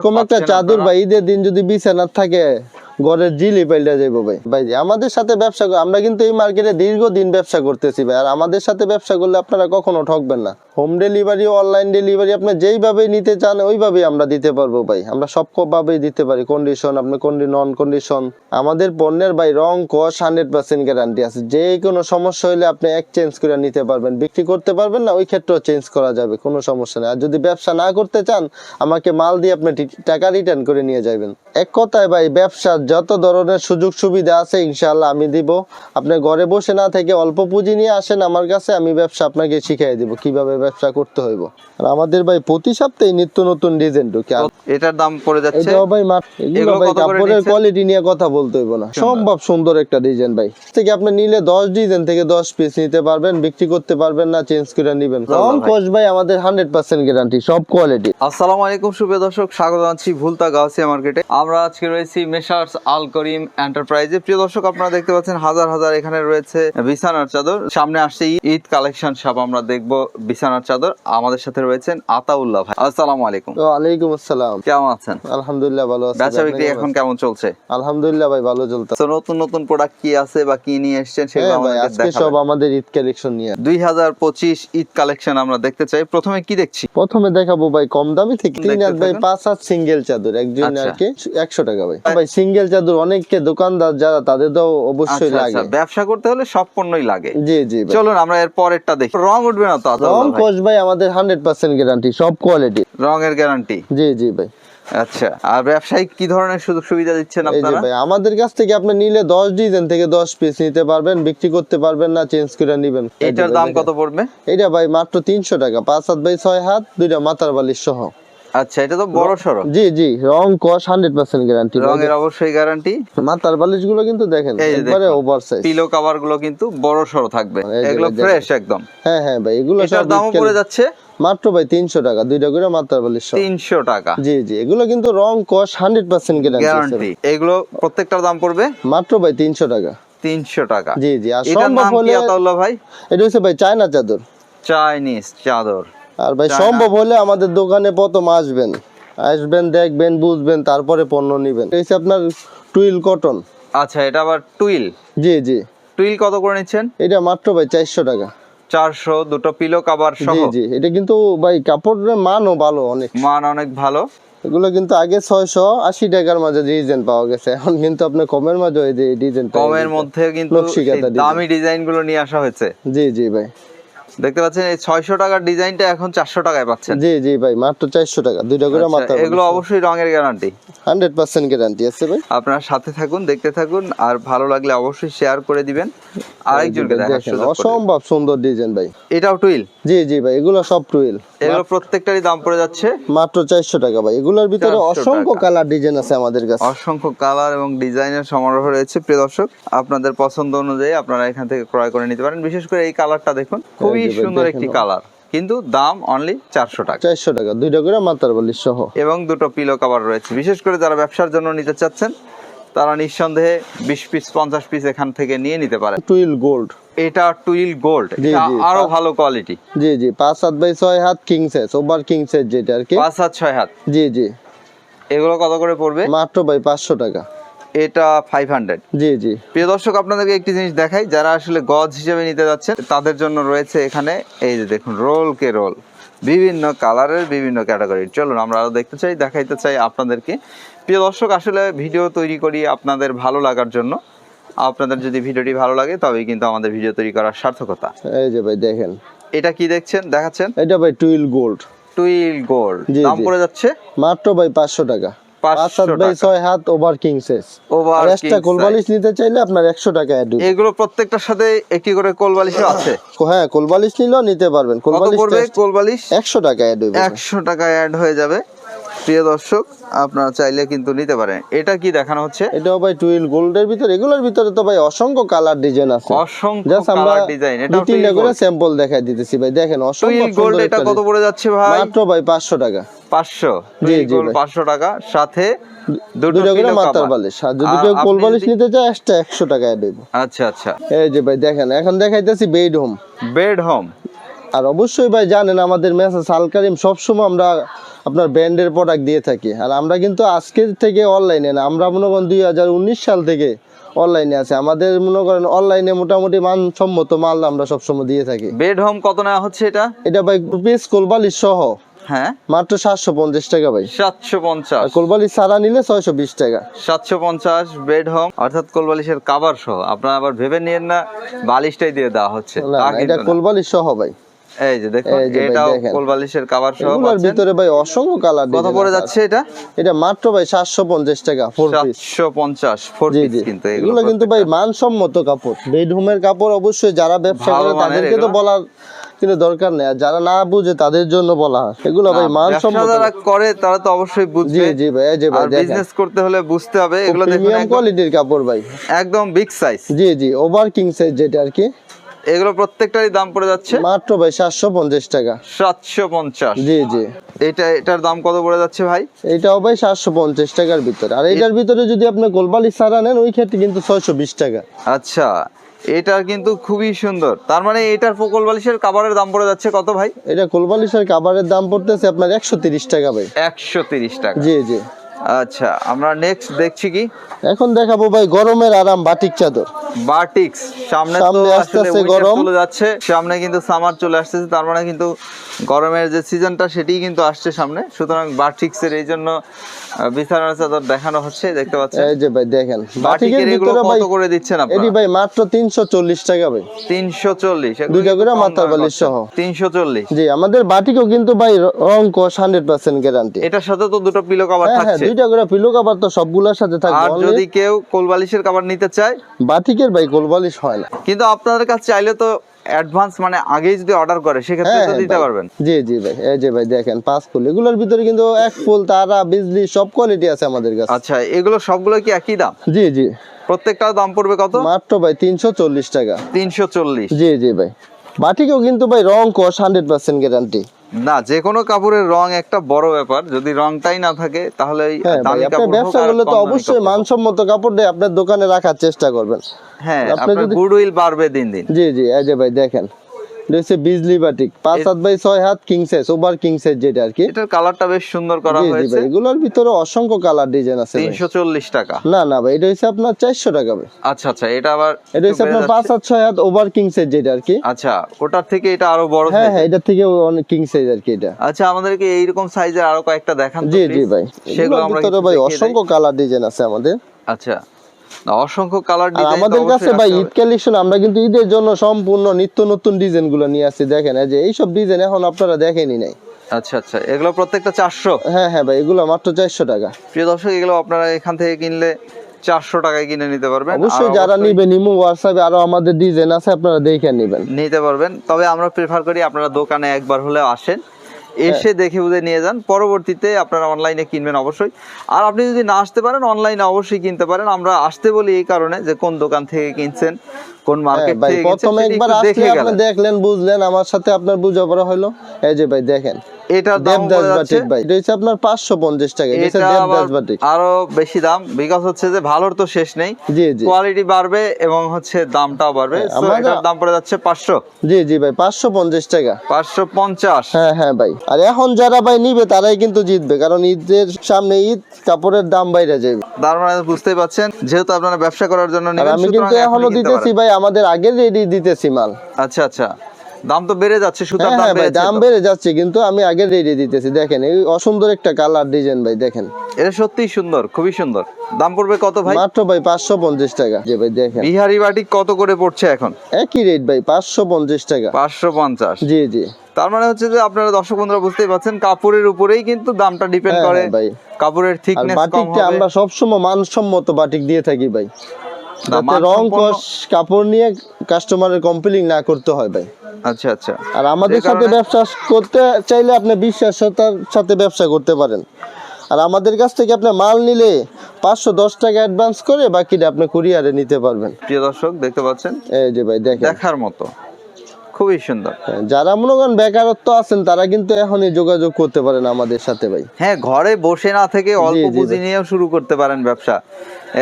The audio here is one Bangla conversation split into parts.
এরকম একটা চাদর বা ঈদের দিন যদি বিছানা থাকে ঘরের জিলি পাল্টা যাইবো ভাই। ভাই, আমাদের সাথে ব্যবসা আমরা কিন্তু এই মার্কেটে দীর্ঘদিন ব্যবসা করতেছি ভাই। আর আমাদের সাথে ব্যবসা করলে আপনারা কখনো ঠকবেন না। হোম ডেলিভারি, অনলাইন ডেলিভারি আপনি যেইভাবে নিতে চান, ওইভাবেই আমরা দিতে পারব ভাই। আমরা সব ভাবেই দিতে পারি। কন্ডিশন আপনি কোনটি নন কন্ডিশন আমাদের পণ্যের ভাই, রং, কস হান্ড্রেড পার্সেন্ট গ্যারান্টি আছে। যে কোনো সমস্যা হলে আপনি এক্সচেঞ্জ করে নিতে পারবেন। বিক্রি করতে পারবেন না, ওই ক্ষেত্রেও চেঞ্জ করা যাবে, কোনো সমস্যা নেই। আর যদি ব্যবসা না করতে চান, আমাকে মাল দিয়ে আপনি টাকা রিটার্ন করে নিয়ে যাবেন এক কথায় ভাই, ব্যবসার যত ধরনের সুযোগ সুবিধা আছে ইনশাআল্লাহ আমি দিব। আপনি ঘরে বসে না থেকে অল্প পুঁজি নিয়ে আসেন আমার কাছে আমি ব্যবসা আপনাকে শিখিয়ে দিব কীভাবে ব্যবসা করতে হইব। আর আমাদের ভাই প্রতি সপ্তাহে নিত্য নতুন ডিজাইন ঢুকে। এটার দাম পড়ে যাচ্ছে? এটাও ভাই এগুলো ভাই কাপড়ের কোয়ালিটি নিয়ে কথা বলতে হইব না। সম্ভব সুন্দর একটা ডিজাইন ভাই। থেকে আপনি নিলে 10 ডিজাইন থেকে 10 পিস নিতে পারবেন বিক্রি করতে পারবেন না চেঞ্জ করে নেবেন। রং ভাই। ভাই আমাদের 100% গ্যারান্টি সব কোয়ালিটি আসসালামু আলাইকুম সুপ্রিয় দর্শক। স্বাগত জানাচ্ছি ভুলতা গাউসিয়া মার্কেটে। আমরা আজকে রয়েছি মেসার্স আল করিম এন্টারপ্রাইজে। প্রিয় দর্শক আপনারা দেখতে পাচ্ছেন হাজার হাজার এখানে রয়েছে বিছানার চাদর। সামনে আসছে ঈদ- কালেকশন সব আমরা দেখব বিছানার চাদর। আমাদের সাথে রয়েছেন আতাউল্লাহ ভাই। আসসালামু আলাইকুম। ওয়ালাইকুম আসসালাম। কেমন আছেন? আলহামদুলিল্লাহ ভালো আছি। বেচা বিক্রি এখন কেমন চলছে? আলহামদুলিল্লাহ ভাই ভালো চলতে তো নতুন নতুন প্রোডাক্ট কি আছে বা কি নিয়ে এসেছেন সেগুলো হ্যাঁ আমাদের আজকে সব আমাদের ঈদ কালেকশন নিয়ে। দুই হাজার পঁচিশ ঈদ কালেকশন আমরা দেখতে চাই। প্রথমে কি দেখছি? প্রথমে দেখাবো ভাই কম দামি থেকে তিন হাত ভাই পাঁচ হাত সিঙ্গেল চাদর একজন আচ্ছা। আর কি একশো টাকা ভাই। ভাই সিঙ্গেল অনেককে দোকানদার যারা তাদের তো অবশ্যই আচ্ছা লাগে। আচ্ছা ব্যবসা করতে হলে সব পণ্যই লাগে। জি জি চলুন আমরা এর পরেরটা দেখি। রং উঠবে না তো রং ভাই? আমাদের হান্ড্রেড পার্সেন্ট গ্যারান্টি সব কোয়ালিটি রঙের গ্যারান্টি জি জি ভাই। আচ্ছা আর ব্যবসায়িক কি ধরনের সুযোগ সুবিধা দিচ্ছেন আপনারা? ভাই আমাদের কাছ থেকে আপনি নিলে দশ ডিজাইন থেকে দশ পিস নিতে পারবেন বিক্রি করতে পারবেন না চেঞ্জ করে নিবেন। এটার দাম কত পড়বে? এটা ভাই মাত্র তিনশো টাকা। পাঁচ হাত বাই ছয় হাত দুইটা মাথার বালিশ সহ। আচ্ছা এটা তো বড় সড়ো জি জি রং কস হান্ড্রেড পার্সেন্ট গ্যারান্টি রঙের অবশ্যই গ্যারান্টি মাথার বালিশগুলো কিন্তু দেখেন একবারে দেখুন। ওভার সাইজ পিলো কভারগুলো কিন্তু বড় সড়ো থাকবে। এগুলো ফ্রেশ একদম। হ্যাঁ হ্যাঁ ভাই এগুলো সব ঈদকালে- পড়ে যাচ্ছে? মাত্র ভাই তিনশো টাকা দুইটা করে মাথার বালিশ তিনশো টাকা। জি জি এগুলো কিন্তু রং কস হান্ড্রেড পার্সেন্ট গ্যারান্টি গ্যারান্টি এগুলো প্রত্যেকটার দাম পড়বে? মাত্র ভাই তিনশো টাকা। তিনশো টাকা। জি জি আর সম্ভব হলে ভাই? এটা হচ্ছে ভাই চায়না চাদর। চাইনিজ চাদর। আর ভাই সম্ভব হলে আমাদের দোকানে প্রথম আসবেন। আসবেন দেখবেন বুঝবেন তারপরে পণ্য নিবেন। এই হচ্ছে আপনার টুইল কটন। আচ্ছা এটা আবার টুইল? জি জি। টুইল কত করে নিচ্ছেন? এটা মাত্র ভাই চারশো টাকা। চারশো দুটো পিলো কভার সহ? জি। জি এটা কিন্তু ভাই কাপড়ের মানও ভালো অনেক। মান অনেক ভালো। এগুলো কিন্তু আগে ছয়শো আশি টাকার মাঝে ডিজাইন পাওয়া গেছে। এখন কিন্তু আপনি কমের মাঝে এই যে ডিজাইন কমের মধ্যে কিন্তু দামি ডিজাইন। গুলো নিয়ে আসা হয়েছে। জি জি ভাই। দেখতে পাচ্ছেন এই ছয়শো টাকার ডিজাইনটা এখন চারশো টাকায় পাচ্ছেন। জি জি ভাই মাত্র চারশো টাকা। দুইটা করে আচ্ছা, মাথা এগুলো অবশ্যই রঙের গ্যারান্টি হান্ড্রেড পার্সেন্ট গ্যারান্টি আছে ভাই। আপনার সাথে থাকুন দেখতে থাকুন আর ভালো লাগলে অবশ্যই শেয়ার করে দিবেন। আরেকজনকে। অসম্ভব সুন্দর ডিজাইন ভাই। এটাও টুইল জি জি ভাই এগুলো সব টুইল এগুলো প্রত্যেকটারই দাম পড়ে যাচ্ছে। মাত্র চারশো টাকা ভাই। এগুলোর ভিতরে অসংখ্য কালার ডিজাইন আছে আমাদের কাছে। অসংখ্য কালার এবং ডিজাইনের সমারোহ রয়েছে প্রিয় দর্শক। আপনাদের পছন্দ অনুযায়ী আপনারা এখান থেকে ক্রয় করে নিতে পারেন। বিশেষ করে এই কালারটা দেখুন খুবই ভাই, সুন্দর একটি কালার। কিন্তু দাম অনলি চারশো টাকা। চারশো টাকা দুইটা করে মাথার বালিশ সহ। এবং দুটো পিলো কভার রয়েছে। বিশেষ করে যারা ব্যবসার জন্য নিতে চাচ্ছেন তারা নিঃসন্দেহে বিশ পিস পঞ্চাশ পিস এখান থেকে নিয়ে নিতে পারেন। Twill gold. এটা টুইল গোল্ড। আরও ভালো কোয়ালিটি জি জি পাঁচ হাত বাই ছয় হাত king size over king size যেটা আর কি। পাঁচ হাত ছয় হাত। জি জি। এগুলো কত করে পড়বে? মাত্র ভাই পাঁচশো টাকা। এটা ফাইভ হান্ড্রেড জি জি। প্রিয় দর্শক আপনাদেরকে একটি জিনিস দেখাই যারা আসলে গজ হিসেবে নিতে যাচ্ছেন তাদের জন্য রয়েছে এখানে এই যে দেখুন রোল কে রোল বিভিন্ন কালারের বিভিন্ন ক্যাটাগরির চলুন আমরা আরও দেখতে চাই দেখাইতে চাই আপনাদেরকে। প্রিয় দর্শক আসলে ভিডিও তৈরি করি আপনাদের ভালো লাগার জন্য। আপনাদের যদি ভিডিওটি ভালো লাগে তবেই কিন্তু আমাদের ভিডিও তৈরি করার সার্থকতা। এই যে ভাই দেখেন। এটা কি দেখছেন? দেখাচ্ছেন? এটা ভাই টুইল গোল্ড টুইল গোল্ড দাম। পড়ে যাচ্ছে? মাত্র ভাই পাঁচশো টাকা। পাঁচ 500 বাই ছয় হাত ওভার কিং সাইজ ওভার কোলবালিশ নিতে চাইলে আপনার একশো টাকা অ্যাড এগুলো প্রত্যেকটার সাথে একটি করে কোলবালিশও আছে? হ্যাঁ কোলবালিশ নিলেও নিতে পারবেন। কোলবালিশ পড়বে কোলবালিশ একশো টাকা অ্যাড একশো টাকা অ্যাড হয়ে যাবে। প্রিয় দর্শক আপনারা চাইলে কিন্তু নিতে পারেন। এটা কি দেখানো হচ্ছে? এটাও ভাই টুইল গোল্ডের ভিতরে। এগুলোর ভিতরে তো ভাই অসংখ্য কালার ডিজাইন আছে। অসংখ্য কালার ডিজাইন এটা তিনটা করে স্যাম্পল দেখাই দিতেছি ভাই। দেখেন টুইল গোল্ড এটা কত পড়ে যাচ্ছে ভাই? মাত্র ভাই পাঁচশো টাকা। পাঁচশো। জি, টুইল জি গোল্ড ভাই। পাঁচশো টাকা সাথে দুটো করে মাথার বালিশ। আর যদি কেউ আপনি কোলবালিশ যদি- নিতে চায় এক্সট্রা একশো টাকা অ্যাড হইব। আচ্ছা আচ্ছা। এই যে ভাই দেখেন এখন দেখাইতেছি বেড হোম বেড হোম আর অবশ্যই ভাই জানেন আমাদের মেসেজ আলকারিম সবসময় আমরা আপনার ব্র্যান্ডের প্রোডাক্ট দিয়ে থাকি। আর আমরা কিন্তু আজকের থেকে অনলাইনে না আমরা মনে করেন দুই হাজার উনিশ সাল থেকে অনলাইনে আছে। আমাদের মনে করেন অনলাইনে মোটামুটি মানসম্মত মাল আমরা সবসময় দিয়ে থাকি। বেড হোম কত নেওয়া হচ্ছে এটা? এটা ভাই পিস কোলবালিশ সহ। হ্যাঁ। মাত্র সাতশো পঞ্চাশ টাকা ভাই। সাতশো পঞ্চাশ। সারা নিলে ছয়শো বিশ টাকা। সাতশো পঞ্চাশ বেড হোম অর্থাৎ কোলবালিশের কাবার সহ। আপনারা আবার ভেবে নিয়েন না বালিশটাই দিয়ে দেওয়া হচ্ছে। এটা কোলবালিশ সহ ভাই। এই যে দেখুন এই যে ভাই এটাও কোলবালিশের কাবার সহ এগুলোর ভিতরে ভাই অসংখ্য কালার কত পড়ে যাচ্ছে এটা? এটা মাত্র ভাই সাতশো পঞ্চাশ টাকা ফোর পিস সাতশো পঞ্চাশ ফোর জি পিস কিন্তু এগুলো কিন্তু ভাই মানসম্মত কাপড়। বেডরুমের কাপড় অবশ্যই যারা ব্যবসা করে তাদেরকে তো বলার কিন্তু দরকার নেই। আর যারা না বুঝে তাদের জন্য বলা হয়। এগুলো ভাই মানসম্মত যারা করে তারা তো অবশ্যই বুঝবে। জি ভাই ভাই বিজনেস করতে হলে বুঝতে হবে। এগুলো দেখুন কোয়ালিটির কাপড় ভাই। একদম বিগ সাইজ জি জি ওভার কিং সাইজ যেটা আর কি। এগুলো প্রত্যেকটারই দাম পড়ে যাচ্ছে। মাত্র ভাই সাতশো পঞ্চাশ টাকা। সাতশো পঞ্চাশ। জি জি। এটা এটার দাম কত পড়ে যাচ্ছে ভাই? এটাও ভাই সাতশো পঞ্চাশ টাকার ভিতরে। আর এটার ভিতরে যদি আপনি গোলবালি সারা নেন ওই ক্ষেত্রে কিন্তু ছয়শো বিশ টাকা। আচ্ছা এটার কিন্তু খুবই সুন্দর। তার মানে এটার ফোকল বালিশের কাভারের দাম পড়ে যাচ্ছে কত ভাই? এটা কোলবালিশের কাবারের দাম পড়তেছে আপনার একশো টাকা ভাই। একশো টাকা। জি জি। আচ্ছা আমরা নেক্সট দেখছি কি? এখন দেখাবো ভাই গরমের আরাম বাটিক চাদর। বাটিক্স সামনে তো আসলে আসতেছে গরম। চলে যাচ্ছে সামনে কিন্তু সামার চলে আসতেছে তার মানে কিন্তু গরমের যে সিজনটা সেটাই কিন্তু আসছে সামনে। সুতরাং বাটিক্স এর এই জন্য বিছানার চাদর দেখানো হচ্ছে দেখতে পাচ্ছেন? এই যে ভাই দেখেন। বাটিকের এগুলো কত করে দিচ্ছেন এটি আপনারা ভাই মাত্র তিনশো চল্লিশ টাকা ভাই। তিনশো চল্লিশ দুইটা করে মাথার বালিশ সহ। তিনশো চল্লিশ। জি আমাদের বাটিকও কিন্তু ভাই রং হান্ড্রেড পার্সেন্ট গ্যারান্টি এটার সাথে তো দুটো পিলো কভার হ্যাঁ হ্যাঁ থাকছে। দুইটা করে পিলো কাবার তো সবগুলোর সাথে আর যদি কেউ কোলবালিশের কাভার নিতে চায় বাটিকের ভাই কোলবালিশ হয় না। কিন্তু আপনাদের কাছে চাইলে তো অ্যাডভান্স মানে আগেই যদি অর্ডার করে সেক্ষেত্রে হ্যাঁ তো হ্যাঁ দিতে পারবেন। জি জি ভাই এই যে ভাই দেখেন পাঁচ ফুল। এগুলোর ভিতরে কিন্তু এক ফুল তারা বিজলি সব কোয়ালিটি আছে আমাদের কাছে। আচ্ছা এগুলো সবগুলো কি একই দাম? জি জি। প্রত্যেকটার দাম পড়বে কত? মাত্র ভাই তিনশো চল্লিশ টাকা। তিনশো চল্লিশ। জি জি ভাই। বাটিকেও কিন্তু ভাই রং কস হান্ড্রেড পার্সেন্ট গ্যারান্টি না যে কোনো কাপড়ের রং একটা বড় ব্যাপার। যদি রংটাই না থাকে তাহলে হ্যাঁ ব্যবসা করলে তো অবশ্যই মানসম্মত কাপড় দিয়ে আপনার দোকানে রাখার চেষ্টা করবেন। হ্যাঁ আপনার যদি- গুডউইল বাড়বে দিন দিন। জি জি এই যে ভাই দেখেন। বিজলি বাটিক পাঁচ হাত বাই ছয় হাত king size over king size যেটা আর কি। এটার কালারটা বেশ সুন্দর করা হয়েছে। ভাই এগুলোর ভিতরে অসংখ্য কালার ডিজাইন আছে ভাই। তিনশো চল্লিশ টাকা। না না ভাই এটা হচ্ছে আপনার চারশো টাকা ভাই। আচ্ছা আচ্ছা এটা আবার এটা হচ্ছে আপনার পাঁচ। হাত ছয় হাত ওভার কিং সাইজ যেটা আর কি। আচ্ছা ওটার থেকে এটা আরও বড় হ্যাঁ হ্যাঁ এটা থেকে অনেক কিং সাইজ আর কি এটা। আচ্ছা আমাদেরকে এইরকম সাইজের আরও কয়েকটা দেখান তো জি জি ভাই। সেগুলো আমরা ভাই অসংখ্য কালার ডিজাইন আছে আমাদের। আচ্ছা। অসংখ্য কালার ডিজাইন আমাদের কাছে ভাই ঈদ কালেকশন আমরা কিন্তু ঈদের জন্য সম্পূর্ণ নিত্য নতুন ডিজাইনগুলো নিয়ে আসছি দেখেন এই যে এইসব ডিজাইন এখন আপনারা দেখেনি নাই। আচ্ছা আচ্ছা এগুলো প্রত্যেকটা চারশো? হ্যাঁ হ্যাঁ ভাই এগুলো মাত্র চারশো টাকা। প্রিয় দর্শক এগুলো আপনারা এখান থেকে কিনলে চারশো টাকায় কিনে নিতে পারবেন। অবশ্যই যারা নিবেন ইমো হোয়াটসঅ্যাপে আরও আমাদের ডিজাইন আছে আপনারা দেখে নেবেন। নিতে পারবেন। তবে আমরা প্রেফার করি আপনারা দোকানে একবার হলেও আসেন। এসে দেখে বুঝে নিয়ে যান। পরবর্তীতে আপনারা অনলাইনে কিনবেন অবশ্যই। আর আপনি যদি না আসতে পারেন অনলাইনে অবশ্যই কিনতে পারেন। আমরা আসতে বলি এই কারণে যে কোন দোকান থেকে কিনছেন। কোন হ্যাঁ মার্কেট থেকে প্রথমে একবার আসলে আপনি দেখলেন বুঝলেন আমার সাথে আপনার বুঝাপড়া হলো এই যে ভাই দেখেন। দাম দেবদাস বাটিক ভাই এটা হচ্ছে আপনার পাঁচশো পঞ্চাশ টাকা এটা এটা দেবদাস বাটিক আরও বেশি দাম বিকজ হচ্ছে যে ভালোর তো শেষ নেই। জি জি। কোয়ালিটি বাড়বে এবং হচ্ছে দামটাও বাড়বে। হ্যাঁ, So, আমাদের- এটার দাম পড়ে যাচ্ছে পাঁচশো। জি জি ভাই পাঁচশো পঞ্চাশ টাকা। পাঁচশো পঞ্চাশ। হ্যাঁ হ্যাঁ ভাই। আর এখন যারা ভাই নিবে তারাই কিন্তু জিতবে কারণ ঈদের সামনে ঈদ কাপড়ের দাম বাইরে যাবে। তার মানে বুঝতেই পাচ্ছেন যেহেতু আপনারা ব্যবসা করার জন্য নেবেন আমি কিন্তু এখনও দিতেছি ভাই আমাদের আগের রেডি দিতেছি মাল। আচ্ছা আচ্ছা। দাম তো বেড়ে যাচ্ছে সুতার হ্যাঁ দাম হ্যাঁ বেড়েছে দাম বেড়ে যাচ্ছে কিন্তু আমি আগের রেডি দিতেছি। দেখেন এই অসুন্দর একটা কালার ডিজাইন ভাই দেখেন। এটা সত্যিই সুন্দর খুবই সুন্দর। দাম পড়বে কত ভাই? মাত্র ভাই পাঁচশো পঞ্চাশ টাকা। জি ভাই দেখেন। বিহারি বাটি কত করে পড়ছে এখন? একই রেট ভাই পাঁচশো পঞ্চাশ টাকা। পাঁচশো পঞ্চাশ। জি জি। তার মানে হচ্ছে যে আপনারা দর্শক বন্ধুরা বুঝতেই পারছেন কাপড়ের উপরেই কিন্তু দামটা ডিপেন্ড হ্যাঁ, করে। ভাই। কাপড়ের থিকনেস কম বাটিকটা হবে। আমরা সবসময় মানসম্মত বাটিক দিয়ে থাকি ভাই। রং কস কাপড় নিয়ে কাস্টমারের না করতে হয় ভাই। আচ্ছা আচ্ছা। আর আমাদের সাথে ব্যবসা করতে চাইলে আপনি বিশ্বাসতার সাথে ব্যবসা করতে পারেন। আর আমাদের কাছ থেকে আপনি মাল নিলে পাঁচশো দশ টাকা অ্যাডভান্স করে বাকিটা আপনি কুরিয়ারে নিতে পারবেন। প্রিয় দর্শক দেখতে পাচ্ছেন? এই যে ভাই দেখেন। দেখার মতো। খুবই সুন্দর। হ্যাঁ, যারা মনে করেন বেকারত্ব আছেন তারা কিন্তু এখনই যোগাযোগ করতে পারেন আমাদের সাথে ভাই। হ্যাঁ ঘরে বসে না থেকে অল্প পুঁজি নিয়েও শুরু করতে পারেন ব্যবসা।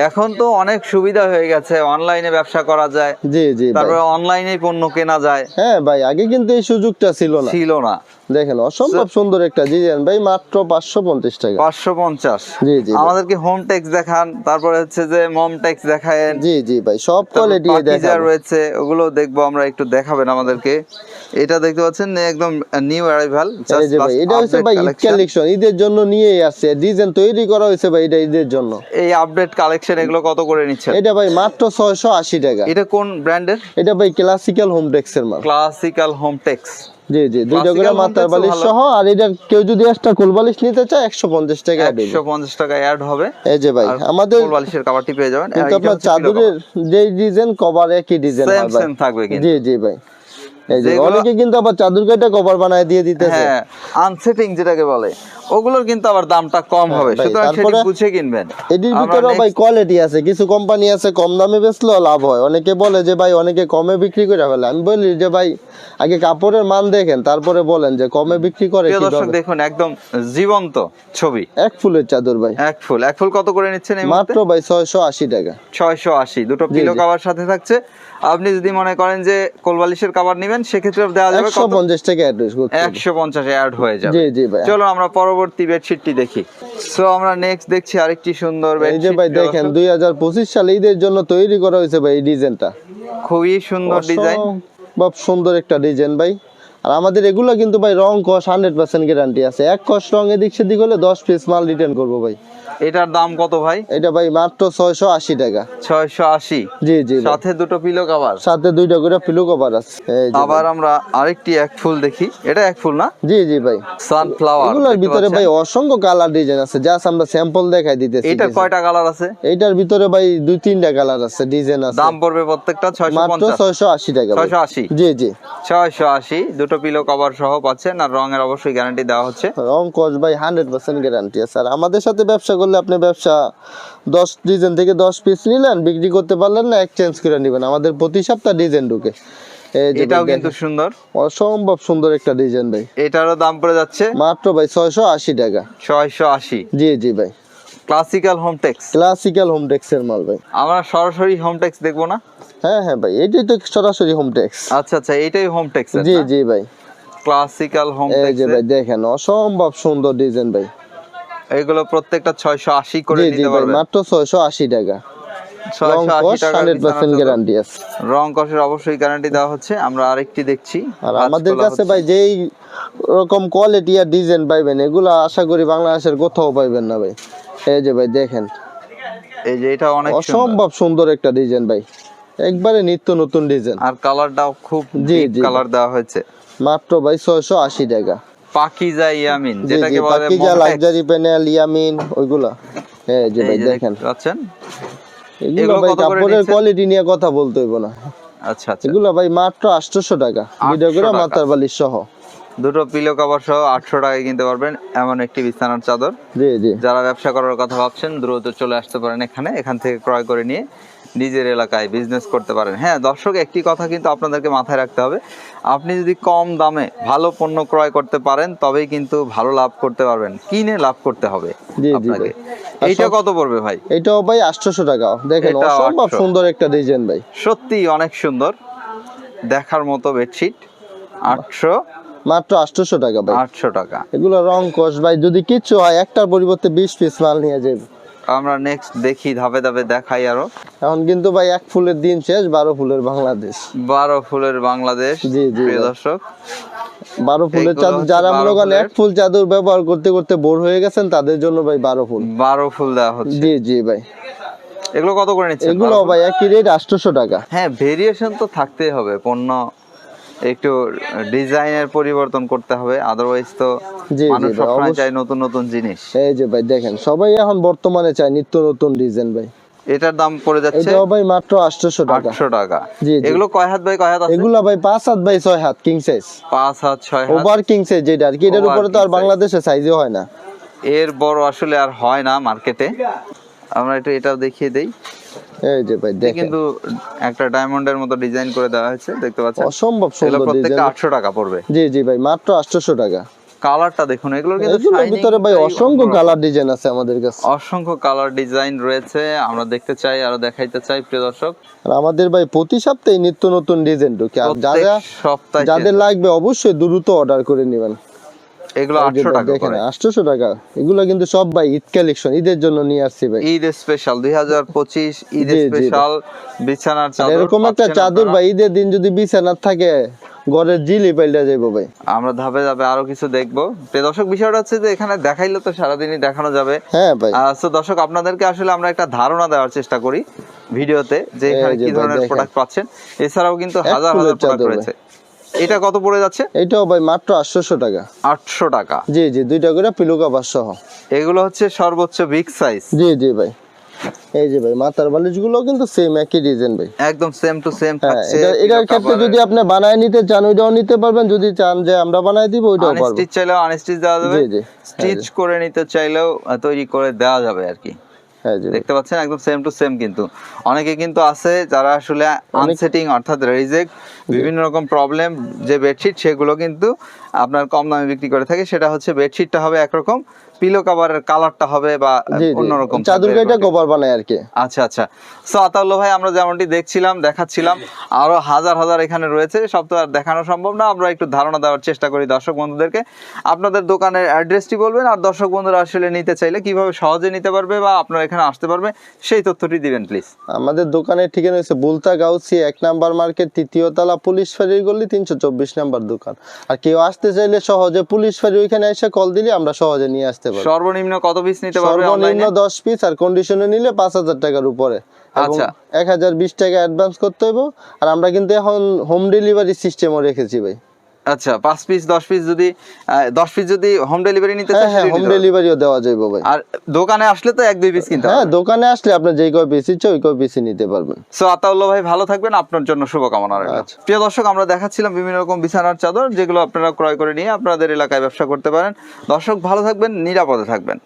এখন তো অনেক সুবিধা হয়ে গেছে অনলাইনে ব্যবসা করা যায় জি জি তারপরে অনলাইনে পণ্য কেনা যায়। হ্যাঁ ভাই আগে কিন্তু এই সুযোগটা ছিল না। ছিল না। দেখেন অসম্ভব সুন্দর একটা ডিজাইন ভাই মাত্র পাঁচশো পঞ্চাশ টাকা। পাঁচশো পঞ্চাশ। জি জি আমাদেরকে হোম টেক্স দেখান তারপরে হচ্ছে যে মম টেক্স দেখায়েন। জি জি ভাই সব কোয়ালিটি দেখাবো। রয়েছে ওগুলো দেখব আমরা একটু দেখাবেন আমাদেরকে। এটা দেখতে পাচ্ছেন একদম নিউ অ্যারাইভাল ভাই এটা হচ্ছে ভাই ঈদ কালেকশন ঈদের জন্য নিয়ে আসছে ডিজাইন তৈরি করা হয়েছে ভাই এটা ঈদের জন্য। এই আপডেট কালেকশন এগুলো কত করে নিচ্ছেন? এটা ভাই মাত্র ছয়শো আশি টাকা। এটা কোন ব্র্যান্ডের? এটা ভাই ক্লাসিক্যাল হোম ডেক্সের মাল। ক্লাসিক্যাল হোম টেক্স জি জি দুইটা করে মাথার বালিশ সহ আর এটা কেউ যদি এক্সট্রা কোল বালিশ নিতে চায় একশো পঞ্চাশ টাকা add একশো হবে। পঞ্চাশ টাকা অ্যাড হবে। এই যে ভাই আমাদের ফুল বালিশের কাভারটি পেয়ে যাবেন। কিন্তু আপনার চাদরের যে ডিজাইন কভার একই ডিজাইন সেম সেম থাকবে কিন্তু। জি জি ভাই। এই যে অনেকে কিন্তু আবার চাদর কাটা কভার বানায় দিয়ে দিতেছে? হ্যাঁ আনসেটিং যেটাকে বলে। ওগুলোর কিন্তু আবার দামটা কম হবে। সুতরাং সেটি বুঝে কিনবেন। এটির ভিতরেও ভাই কোয়ালিটি আছে কিছু কোম্পানি আছে কম দামে বেচলেও লাভ হয়। অনেকে বলে যে ভাই অনেকে কমে বিক্রি করে ফেলে। আমি বলি যে ভাই আগে কাপড়ের মান দেখেন তারপরে বলেন যে কমে বিক্রি করে প্রিয় দর্শক দেখুন একদম জীবন্ত ছবি। এক ফুলের চাদর ভাই। এক ফুল। এক ফুল কত করে নিচ্ছেন এই মাত্র ভাই ছয়শো আশি টাকা। ছয়শো আশি। দুটো জি, পিলো। কাভার সাথে থাকছে। আপনি যদি মনে করেন যে কোলবালিশের কাভার নেবেন সেক্ষেত্রে দেওয়া যাবে একশো পঞ্চাশ টাকা অ্যাড্রেস করতে একশো পঞ্চাশ অ্যাড হয়ে যাবে। জি জি ভাই। চলো আমরা পরবর্তী বেডশিটটি দেখি। সো আমরা নেক্সট দেখছি আরেকটি সুন্দর এই যে ভাই দেখেন দুই হাজার পঁচিশ সালে ঈদের জন্য তৈরি করা হয়েছে ভাই এই ডিজাইনটা। খুবই সুন্দর ডিজাইন বাপ সুন্দর একটা ডিজাইন ভাই। আর আমাদের এগুলো কিন্তু ভাই রং কস হান্ড্রেড পার্সেন্ট গ্যারান্টি আছে। এক কস রং এদিক সেদিক হলে দশ পিস মাল রিটার্ন করব ভাই। এটার দাম কত ভাই? এটা ভাই মাত্র ছয়শো আশি টাকা। ছয়শো আশি। জি জি সাথে দুটো পিলো কাভার সাথে দুইটা করে পিলো কভার আছে। আবার আমরা আরেকটি এক ফুল দেখি। এটা এক ফুল না? জি জি ভাই। সানফ্লাওয়ার এগুলোর ভিতরে ভাই অসংখ্য কালার ডিজাইন আছে। জাস্ট আমরা স্যাম্পল দেখাই দিতেছি এটা কয়টা কালার আছে? এইটার ভিতরে ভাই দুই তিনটা কালার আছে ডিজাইন আছে। দাম পড়বে প্রত্যেকটা ছয়শো মাত্র পঞ্চাশ। ছয়শো আশি টাকা ভাই। ছয়শো আশি? জি জি। ছয়শো আশি। দুটো পিলো কভার সহ পাচ্ছেন। আর রঙের অবশ্যই গ্যারান্টি দেওয়া হচ্ছে। রং কস ভাই হান্ড্রেড পার্সেন্ট গ্যারান্টি আছে। আর আমাদের সাথে ব্যবসা করলে আপনি ব্যবসা দশ ডিজাইন থেকে দশ পিস নিলেন বিক্রি করতে পারলেন না এক্সচেঞ্জ করে নেবেন। আমাদের প্রতি সপ্তাহ ডিজাইন ঢুকে। এটাও কিন্তু সুন্দর। অসম্ভব সুন্দর একটা ডিজাইন ভাই। এটারও দাম পড়ে যাচ্ছে। মাত্র ভাই ছয়শো আশি টাকা। ছয়শো আশি। জি জি ভাই। Classical home tex classical home টেক্সের মাল ভাই। আমরা সরাসরি হোম টেক্স দেখব না? হ্যাঁ হ্যাঁ ভাই এটাই তো সরাসরি হোম টেক্স আচ্ছা আচ্ছা টেক্স জি জি ভাই। ক্লাসিক্যাল হোম এই যে ভাই দেখেন অসম্ভব সুন্দর ডিজাইন ভাই। এগুলো প্রত্যেকটা ছয়শো আশি করে ভাই পারবেন। মাত্র ছয়শো আশি টাকা। রং কষের অবশ্যই গ্যারান্টি দেওয়া হচ্ছে। আমরা আরেকটি দেখছি। আর আমাদের কাছে ভাই যেই রকম কোয়ালিটি আর ডিজাইন পাইবেন এগুলো আশা করি বাংলাদেশের কোথাও পাইবেন না ভাই। এই যে ভাই দেখেন। এই যে এটা অনেক অসম্ভব সুন্দর একটা ডিজাইন ভাই। একবারে নিত্য নতুন ডিজাইন আর কালারটাও খুব জি। কালার দেওয়া হয়েছে। মাত্র ভাই ছয়শো আশি টাকা। পাকিজা ইয়ামিন যেটাকে বলে পাকিজা লাক্সারি প্যানেল ইয়ামিন ওইগুলা। এই যে ভাই দেখেন পাচ্ছেন? এগুলো ভাই কাপড়ের কোয়ালিটি নিয়ে কথা বলতে হইব না। আচ্ছা আচ্ছা। এগুলো ভাই মাত্র আটশোশো টাকা। ভিডিও করে 800 মাথার বালিশ সহ। দুটো পিলো কভার সহ আটশো টাকায় কিনতে পারবেন। এমন একটি বিছানার চাদর। জি জি। যারা ব্যবসা করার কথা ভাবছেন দ্রুত চলে আসতে পারেন এখানে। এখান থেকে ক্রয় করে নিয়ে নিজের এলাকায় বিজনেস করতে পারেন। হ্যাঁ দর্শক একটি কথা কিন্তু আপনাদেরকে মাথায় রাখতে হবে। আপনি যদি কম দামে ভালো পণ্য ক্রয় করতে পারেন তবেই কিন্তু ভালো লাভ করতে পারবেন। কিনে লাভ করতে হবে আপনাকে। এইটা কত পড়বে ভাই? এটাও ভাই আটশোশো টাকা। দেখেন অসম্ভব সুন্দর একটা ডিজাইন ভাই। সত্যি অনেক সুন্দর। দেখার মতো বেডশিট আটশো। মাত্র আটশোশো টাকা ভাই। আটশো টাকা। এগুলো রং কস ভাই যদি কিছু হয় একটার পরিবর্তে বিশ পিস মাল নিয়ে যাবে আমরা নেক্সট দেখি ধাপে ধাপে দেখাই আরও। এখন কিন্তু ভাই এক ফুলের দিন শেষ বারো ফুলের বাংলাদেশ। বারো ফুলের বাংলাদেশ জি, জি, দর্শক। বারো ফুলের চাদর যারা 12 মনে করেন এক ফুল চাদর ব্যবহার করতে করতে বোর হয়ে গেছেন তাদের জন্য ভাই বারো ফুল। বারো ফুল দেওয়া হচ্ছে। জি জি ভাই। এগুলো কত করে নিচ্ছে এগুলো ভাই একই রেট আটশোশো টাকা। হ্যাঁ ভেরিয়েশন তো থাকতেই হবে পণ্য একটু ডিজাইনের পরিবর্তন করতে হবে আদারওয়াইজ তো মানুষ ভাই, সবসময় চায় নতুন নতুন জিনিস। এই যে ভাই দেখেন সবাই এখন বর্তমানে চায় নিত্য নতুন ডিজাইন ভাই। এটার দাম পড়ে যাচ্ছে এটাও ভাই মাত্র আটশোশো টাকা। আটশো টাকা। জি। এগুলো কয় হাত বাই কয় হাত আছে? এগুলা ভাই পাঁচ হাত বাই ছয় হাত কিং সাইজ পাঁচ হাত ছয় হাত। ওভার কিং সাইজ যেটা আর কি এটার উপরে তো আর বাংলাদেশে সাইজও হয় না। এর বড় আসলে আর হয় না মার্কেটে আমরা একটু এটাও দেখিয়ে দেই। এই যে ভাই দেখেন। কিন্তু একটা ডায়মন্ডের মতো ডিজাইন করে দেওয়া হয়েছে দেখতে পাচ্ছেন? অসম্ভব সুন্দর প্রত্যেকটা ডিজাইন আটশো টাকা পড়বে। জি জি ভাই মাত্র আটশোশো টাকা। কালারটা দেখুন এগুলোর কিন্তু ভিতরে ভাই অসংখ্য কালার ডিজাইন আছে। আমাদের কাছে। অসংখ্য কালার ডিজাইন রয়েছে আমরা দেখতে চাই আরও দেখাইতে চাই প্রিয় দর্শক। আর আমাদের ভাই প্রতি সপ্তাহে নিত্য নতুন ডিজাইন ঢুকে। আর যারা সপ্তাহে যাদের লাগবে অবশ্যই দ্রুত অর্ডার করে নেবেন। এগুলো এই যে আটশো ভাই টাকা দেখেন করে। আটশোশো টাকা। এগুলো কিন্তু সব ভাই ঈদ কালেকশন ঈদের জন্য নিয়ে আসছি ভাই। ঈদ স্পেশাল দুই হাজার পঁচিশ ঈদ জি, জি, স্পেশাল বিছানার চাদর এরকম একটা চাদর ভাই ঈদের দিন যদি বিছানা থাকে ঘরের জিলি পাল্টা যাইবো ভাই। আমরা ধাপে ধাপে আরও কিছু দেখব। দর্শক বিষয়টা হচ্ছে যে এখানে দেখাইলে তো সারাদিনই দেখানো যাবে। হ্যাঁ ভাই। তো দর্শক আপনাদেরকে আসলে আমরা একটা ধারণা দেওয়ার চেষ্টা করি ভিডিওতে যে এখানে কি ধরনের প্রোডাক্ট পাচ্ছেন। এছাড়াও কিন্তু হাজার হাজার প্রোডাক্ট রয়েছে। এটা কত পড়ে যাচ্ছে? এটাও ভাই মাত্র আটশোশো টাকা। আটশো টাকা। জি জি দুইটা করে পিলু কাবার সহ। এগুলো হচ্ছে সর্বোচ্চ বিগ সাইজ জি জি ভাই। এই যে ভাই মাথার বালিশগুলো কিন্তু সেম একই ডিজাইন ভাই। একদম সেম টু সেম হ্যাঁ থাকছে এটার ক্ষেত্রে যদি আপনি বানায় নিতে চান ওইটাও নিতে পারবেন। যদি চান যে আমরা বানায় দিব ওইটাও পারব। আনস্টিচ চাইলেও আনস্টিচ দেওয়া যাবে। জি জি স্টিচ করে নিতে চাইলেও তৈরি করে দেওয়া যাবে আর কি। হ্যাঁ। দেখতে পাচ্ছেন? একদম সেম টু সেম কিন্তু। অনেকে কিন্তু আছে যারা আসলে আনসেটিং অর্থাৎ রিজেক্ট বিভিন্ন রকম প্রবলেম যে বেডশিট সেগুলো কিন্তু আপনার কম দামে বিক্রি করে থাকে। সেটা হচ্ছে বেডশিটটা হবে একরকম পিলো কাভারের কালারটা হবে বা অন্যরকম চাদর গাইটা কভার বানায় আর কি। আচ্ছা আচ্ছা। সো আতাউল্লাহ ভাই আমরা যেমনটি দেখছিলাম দেখাচ্ছিলাম আরও হাজার হাজার এখানে রয়েছে। সব তো আর দেখানো সম্ভব না। আমরা একটু ধারণা দেওয়ার চেষ্টা করি দর্শক বন্ধুদেরকে। আপনাদের দোকানের অ্যাড্রেসটি বলবেন আর দর্শক বন্ধুরা আসলে নিতে চাইলে কীভাবে সহজে নিতে পারবে বা আপনারা এখানে আসতে পারবে সেই তথ্যটি দিবেন প্লিজ আমাদের দোকানের ঠিকানা হচ্ছে বুলতা গাউসি এক নাম্বার মার্কেট তৃতীয় তলা পুলিশ ফাঁড়ির গলি তিনশো চব্বিশ নাম্বার দোকান। আর কেউ আসতে চাইলে সহজে পুলিশ ফাঁড়ি ওইখানে এসে কল দিলে আমরা সহজে নিয়ে আসতে পারি সর্বনিম্ন কত পিস নিতে পারবে সর্বনিম্ন দশ পিস আর কন্ডিশনে নিলে পাঁচ হাজার টাকার উপরে। আচ্ছা। এক হাজার বিশ টাকা অ্যাডভান্স করতে হইব। আর আমরা কিন্তু এখন হোম ডেলিভারি সিস্টেমও রেখেছি ভাই। আচ্ছা পাঁচ পিস দশ পিস যদি আহ, দশ পিস যদি হোম ডেলিভারি নিতে হ্যাঁ চান হ্যাঁ হোম নিতে ডেলিভারিও দেওয়া যাবে ভাই। আর দোকানে আসলে তো এক দুই পিস কিনতে হ্যাঁ দোকানে আসলে আপনি যেই কয় পিস ইচ্ছে ওই কয় পিসই নিতে পারবেন। সো আতাউল্লাহ ভাই ভালো থাকবেন। আপনার জন্য শুভকামনা রইল। আচ্ছা। প্রিয় দর্শক আমরা দেখাচ্ছিলাম বিভিন্ন রকম বিছানার চাদর যেগুলো আপনারা ক্রয় করে নিয়ে আপনাদের এলাকায় ব্যবসা করতে পারেন। দর্শক ভালো থাকবেন নিরাপদে থাকবেন।